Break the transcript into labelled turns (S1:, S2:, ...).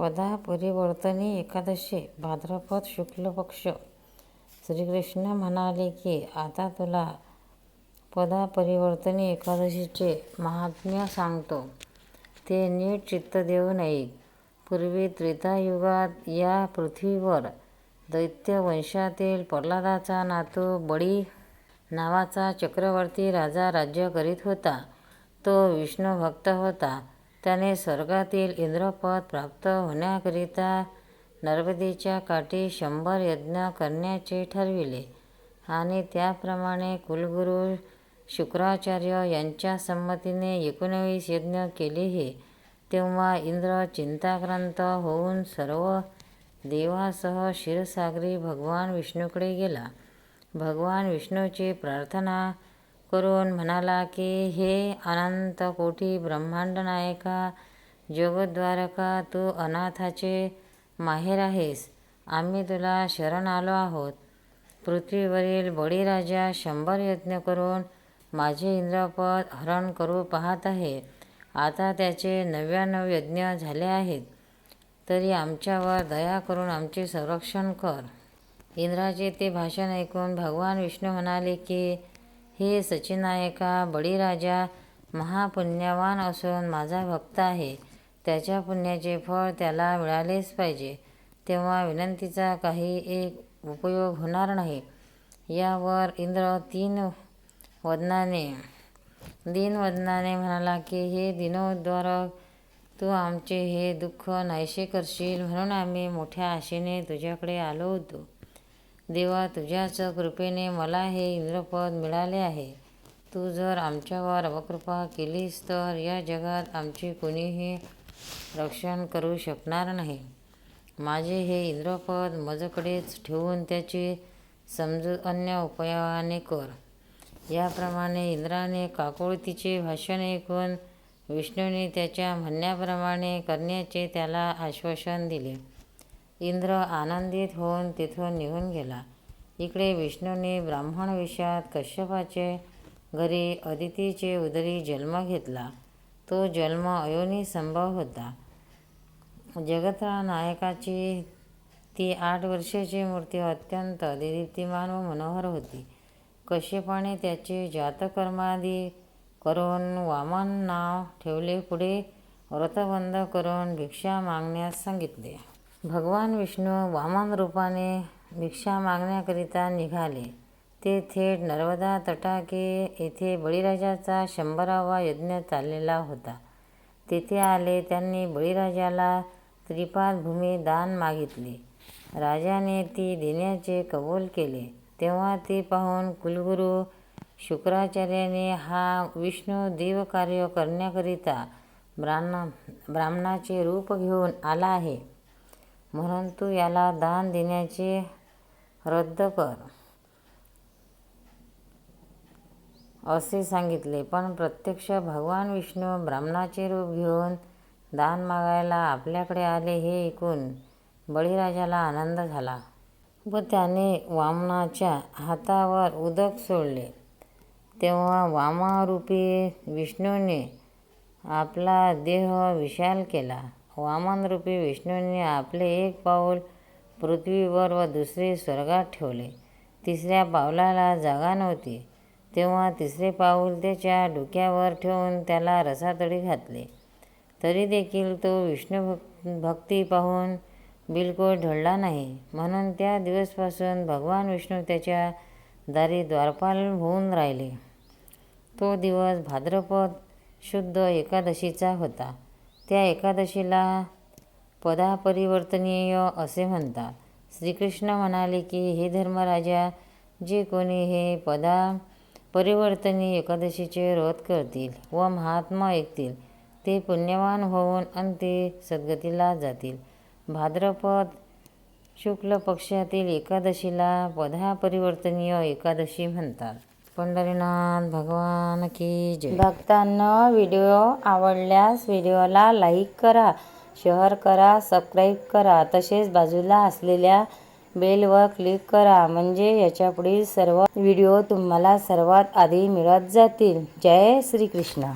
S1: पदा परिवर्तनी एकादशी भाद्रपद शुक्ल पक्ष श्रीकृष्ण म्हणाले की आता तुला पदा परिवर्तनी एकादशीचे महात्म्य सांगतो. ते नीट चित्त देऊ नये. पूर्वी त्रेतायुगात या पृथ्वीवर दैत्य वंशातील प्रल्हादाचा नातू बळी नावाचा चक्रवर्ती राजा राज्य करीत होता. तो विष्णू भक्त होता. त्याने स्वर्गातील इंद्रपद प्राप्त होण्याकरिता नर्मदेच्या काठी शंभर यज्ञ करण्याचे ठरविले आणि त्याप्रमाणे कुलगुरू शुक्राचार्य यांच्या संमतीने एकोणवीस यज्ञ केलेही. तेव्हा इंद्र चिंताक्रांत होऊन सर्व देवासह क्षीरसागरी भगवान विष्णूकडे गेला. भगवान विष्णूची प्रार्थना करून म्हणाला की हे अनंत कोटी ब्रह्मांड नायका जगद्वारका तू अनाथाचे माहेर आहेस. आम्ही तुला शरण आलो आहोत. पृथ्वीवरील बळीराजा शंभर यज्ञ करून माझे इंद्रपद हरण करू पाहत आहे. आता त्याचे नव्याण्णव यज्ञ झाले आहेत. तरी आमच्यावर दया करून आमचे संरक्षण कर. इंद्राचे ते भाषण ऐकून भगवान विष्णू म्हणाले की हे सचिनायका बळीराजा महापुण्यवान असून माझा भक्त आहे. त्याच्या पुण्याचे फळ त्याला मिळालेच पाहिजे. तेव्हा विनंतीचा काही एक उपयोग होणार नाही. यावर इंद्र तीन वदनाने दीन वदनाने म्हणाला की हे दिनोद्वारक तू आमचे हे दुःख नाहीसे करशील. म्हणून आम्ही मोठ्या आशेने तुझ्याकडे आलो होतो. देवा तुझ्याच कृपेने मला हे इंद्रपद मिळाले आहे. तू जर आमच्यावर अवकृपा केलीस तर या जगात आमचे कोणीही रक्षण करू शकणार नाही. माझे हे इंद्रपद मजकडेच ठेवून त्याची समजूत अन्य उपायाने कर. याप्रमाणे इंद्राने काकोळतीचे भाषण ऐकून विष्णूने त्याच्या म्हणण्याप्रमाणे करण्याचे त्याला आश्वासन दिले. इंद्र आनंदित होऊन तिथून निघून गेला. इकडे विष्णूने ब्राह्मण विषयात कश्यपाचे घरी अदितीचे उदरी जन्म घेतला. तो जन्म अयोनी संभव होता. जगतरा नायकाची ती आठ वर्षाची मूर्ती अत्यंत दिदीप्तिमान व मनोहर होती. कश्यपाने त्याचे जातकर्मादी करून वामन नाव ठेवले. पुढे व्रतबंध करून भिक्षा मागण्यास सांगितले. भगवान विष्णू वामन रूपाने भिक्षा मागण्याकरिता निघाले. ते थेट नर्मदा तटाके येथे बळीराजाचा शंभरावा यज्ञ चाललेला होता. तेथे आले त्यांनी बळीराजाला त्रिपाद भूमी दान मागितले. राजाने ती देण्याचे कबूल केले. तेव्हा ते पाहून कुलगुरू शुक्राचार्याने हा विष्णू देवकार्य करण्याकरिता ब्राह्मण ब्राह्मणाचे रूप घेऊन आला आहे. म्हणून तू याला दान देण्याचे रद्द कर. असे सांगितले. पण प्रत्यक्ष भगवान विष्णू ब्राह्मणाचे रूप घेऊन दान मागायला आपल्याकडे आले हे ऐकून बळीराजाला आनंद झाला व त्याने वामनाच्या हातावर उदक सोडले. तेव्हा वामरूपी विष्णूने आपला देह विशाल केला. वामनरूपी विष्णूने आपले एक पाऊल पृथ्वीवर व दुसरे स्वर्गात ठेवले. तिसऱ्या पावलाला जागा नव्हती. तेव्हा तिसरे पाऊल त्याच्या डोक्यावर ठेवून त्याला रसातळी घातले. तरी देखील तो विष्णू भक्ती पाहून बिलकुल ढळला नाही. म्हणून त्या दिवसपासून भगवान विष्णू त्याच्या दारी द्वारपाल होऊन राहिले. तो दिवस भाद्रपद शुद्ध एकादशीचा होता. त्या एकादशीला पदापरिवर्तनीय असे म्हणतात. श्रीकृष्ण म्हणाले की हे धर्मराजा जे कोणी हे पदा परिवर्तनी एकादशीचे व्रत करतील व महात्मा ऐकतील ते पुण्यवान होऊन अंते सद्गतीला जातील. भाद्रपद शुक्ल पक्षातील एकादशीला पदा परिवर्तनीय एकादशी म्हणतात. पंढरीनाथ भगवान की जय. भक्तांना व्हिडिओ आवडल्यास व्हिडिओला लाईक करा शेअर करा सबस्क्राईब करा. तसेच बाजूला असलेल्या बेलवर क्लिक करा म्हणजे याच्या पुढील सर्व व्हिडिओ तुम्हाला सर्वात आधी मिळत जातील. जय श्रीकृष्ण.